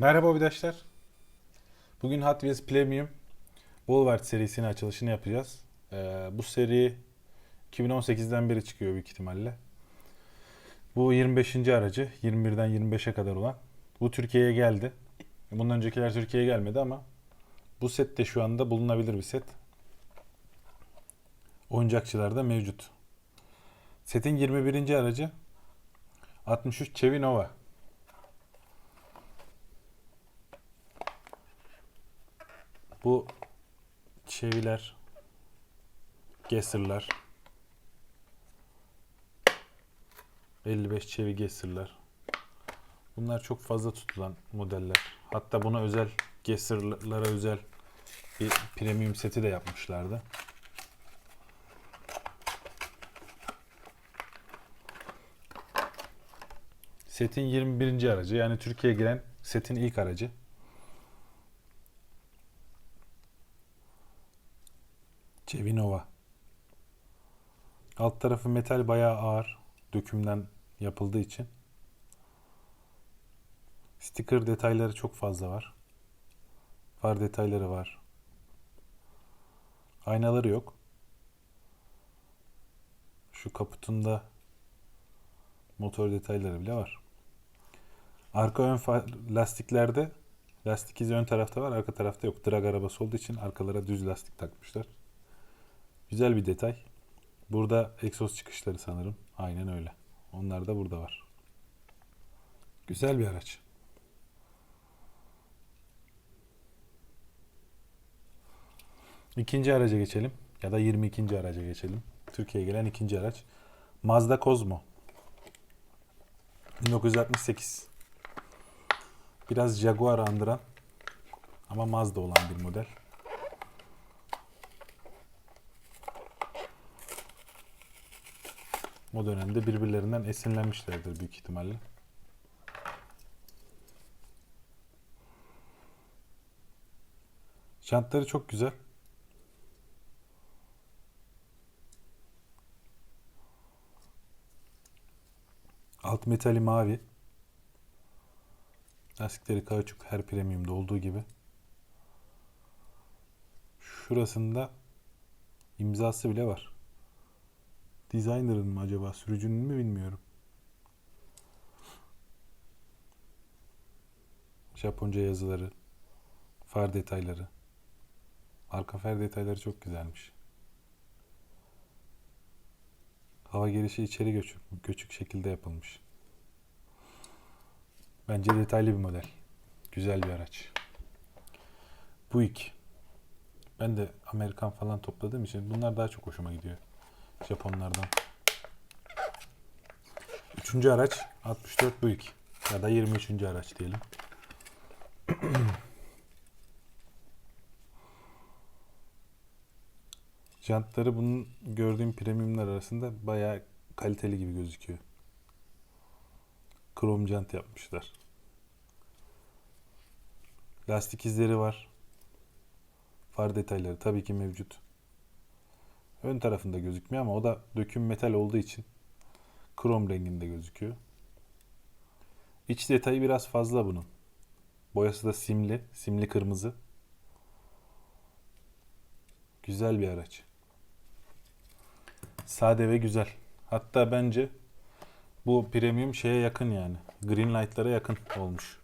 Merhaba arkadaşlar. Bugün Hot Wheels Premium Boulevard serisinin açılışını yapacağız. Ee, bu seri 2018'den beri çıkıyor büyük ihtimalle. Bu 25. aracı 21'den 25'e kadar olan. Bu Türkiye'ye geldi. Bundan öncekiler Türkiye'ye gelmedi ama bu set de şu anda bulunabilir bir set. Oyuncakçılarda mevcut. Setin 21. aracı 63 Chevy Bu çeviler, Gesser'lar, 55 çevi Gesser'lar. Bunlar çok fazla tutulan modeller. Hatta buna özel Gesser'lara özel bir premium seti de yapmışlardı. Setin 21. aracı yani Türkiye'ye giren setin ilk aracı. Cevinova. Alt tarafı metal bayağı ağır. Dökümden yapıldığı için. Sticker detayları çok fazla var. Far detayları var. Aynaları yok. Şu kaputunda motor detayları bile var. Arka ön lastiklerde lastik izi ön tarafta var, arka tarafta yok. Drag arabası olduğu için arkalara düz lastik takmışlar. Güzel bir detay. Burada egzoz çıkışları sanırım. Aynen öyle. Onlar da burada var. Güzel bir araç. İkinci araca geçelim. Ya da 22. araca geçelim. Türkiye'ye gelen ikinci araç. Mazda Cosmo. 1968. Biraz Jaguar andıran ama Mazda olan bir model. O dönemde birbirlerinden esinlenmişlerdir büyük ihtimalle. Jantları çok güzel. Alt metali mavi. Lastikleri kauçuk her premiumda olduğu gibi. Şurasında imzası bile var. Designer'ın mı acaba? Sürücünün mü bilmiyorum. Japonca yazıları, far detayları. Arka far detayları çok güzelmiş. Hava girişi içeri göçük, göçük şekilde yapılmış. Bence detaylı bir model. Güzel bir araç. Buick. Ben de Amerikan falan topladığım için bunlar daha çok hoşuma gidiyor. Japonlardan. Üçüncü araç 64 Buick ya da 23. araç diyelim. Jantları bunun gördüğüm premiumlar arasında bayağı kaliteli gibi gözüküyor. Krom jant yapmışlar. Lastik izleri var. Far detayları tabii ki mevcut. Ön tarafında gözükmüyor ama o da döküm metal olduğu için krom renginde gözüküyor. İç detayı biraz fazla bunun. Boyası da simli, simli kırmızı. Güzel bir araç. Sade ve güzel. Hatta bence bu premium şeye yakın yani. Green light'lara yakın olmuş.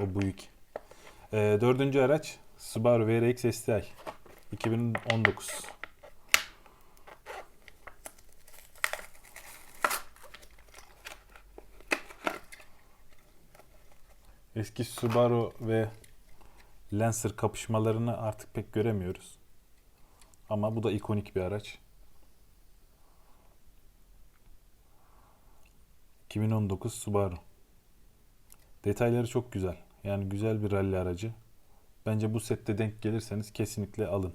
O Buick. Ee, dördüncü araç Subaru VRX STI 2019. Eski Subaru ve Lancer kapışmalarını artık pek göremiyoruz. Ama bu da ikonik bir araç. 2019 Subaru. Detayları çok güzel. Yani güzel bir rally aracı. Bence bu sette denk gelirseniz kesinlikle alın.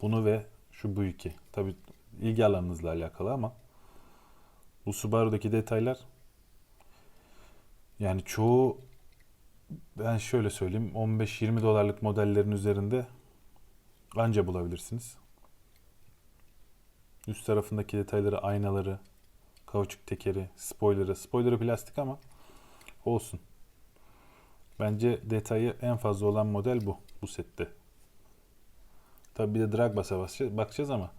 Bunu ve şu bu iki. Tabi ilgi alanınızla alakalı ama bu Subaru'daki detaylar yani çoğu ben şöyle söyleyeyim 15-20 dolarlık modellerin üzerinde anca bulabilirsiniz. Üst tarafındaki detayları, aynaları, kauçuk tekeri, spoilerı. Spoilerı plastik ama olsun. Bence detayı en fazla olan model bu. Bu sette. Tabi bir de drag basa bakacağız ama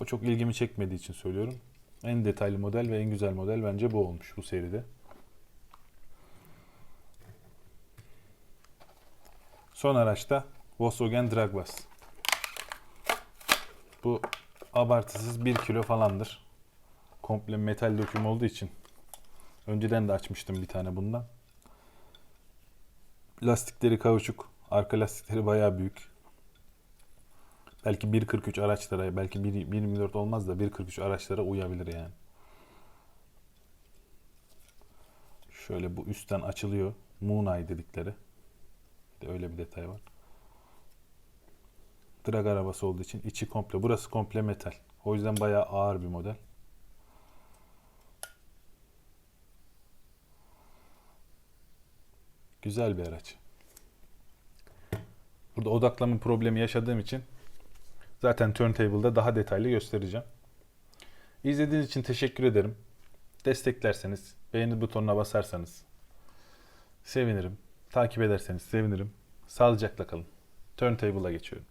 o çok ilgimi çekmediği için söylüyorum. En detaylı model ve en güzel model bence bu olmuş bu seride. Son araçta Volkswagen Dragbus. Bu abartısız 1 kilo falandır. Komple metal döküm olduğu için. Önceden de açmıştım bir tane bundan. Lastikleri kauçuk. Arka lastikleri bayağı büyük. Belki 1.43 araçlara, belki 1 1.24 olmaz da 1.43 araçlara uyabilir yani. Şöyle bu üstten açılıyor. Moon Eye dedikleri. De öyle bir detay var. Drag arabası olduğu için içi komple. Burası komple metal. O yüzden bayağı ağır bir model. Güzel bir araç. Burada odaklama problemi yaşadığım için zaten turntable'da daha detaylı göstereceğim. İzlediğiniz için teşekkür ederim. Desteklerseniz, beğeni butonuna basarsanız sevinirim. Takip ederseniz sevinirim. Sağlıcakla kalın. Turntable'a geçiyorum.